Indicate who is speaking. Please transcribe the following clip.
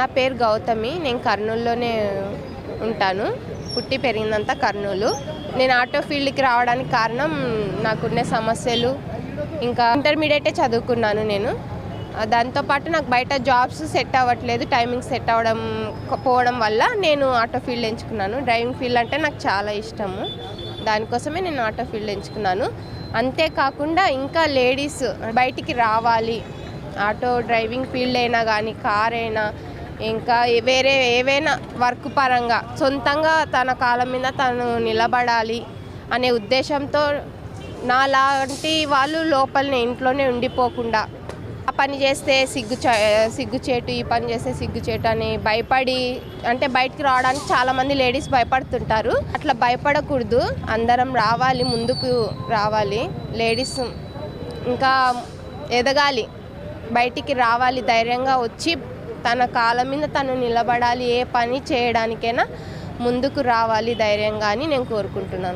Speaker 1: నా పేరు గౌతమి నేను కర్నూలులోనే ఉంటాను. పుట్టి పెరిగిందంతా కర్నూలు. నేను ఆటో ఫీల్డ్కి రావడానికి కారణం నాకున్న సమస్యలు ఇంకా ఇంటర్మీడియటే చదువుకున్నాను నేను. దాంతోపాటు నాకు బయట జాబ్స్ సెట్ అవ్వట్లేదు టైమింగ్ సెట్ అవ్వడం పోవడం వల్ల నేను ఆటో ఫీల్డ్ ఎంచుకున్నాను. డ్రైవింగ్ ఫీల్డ్ అంటే నాకు చాలా ఇష్టము. దానికోసమే నేను ఆటో ఫీల్డ్ ఎంచుకున్నాను. అంతేకాకుండా ఇంకా లేడీస్ బయటికి రావాలి. ఆటో డ్రైవింగ్ ఫీల్డ్ అయినా కానీ కార్ అయినా ఇంకా వేరే ఏవైనా వర్క్ పరంగా సొంతంగా తన కాలం మీద తను నిలబడాలి అనే ఉద్దేశంతో నాలాంటి వాళ్ళు లోపలనే ఇంట్లోనే ఉండిపోకుండా ఆ పని చేస్తే సిగ్గు సిగ్గుచేటు ఈ పని చేస్తే సిగ్గుచేటు అని భయపడి అంటే బయటికి రావడానికి చాలామంది లేడీస్ భయపడుతుంటారు. అట్లా భయపడకూడదు. అందరం రావాలి ముందుకు రావాలి. లేడీస్ ఇంకా ఎదగాలి. బయటికి రావాలి ధైర్యంగా వచ్చి తన కాళ్ళ మీద తను నిలబడాలి ఏ పని చేయడానికైనా ముందుకు రావాలి ధైర్యంగా అని నేను కోరుకుంటున్నాను.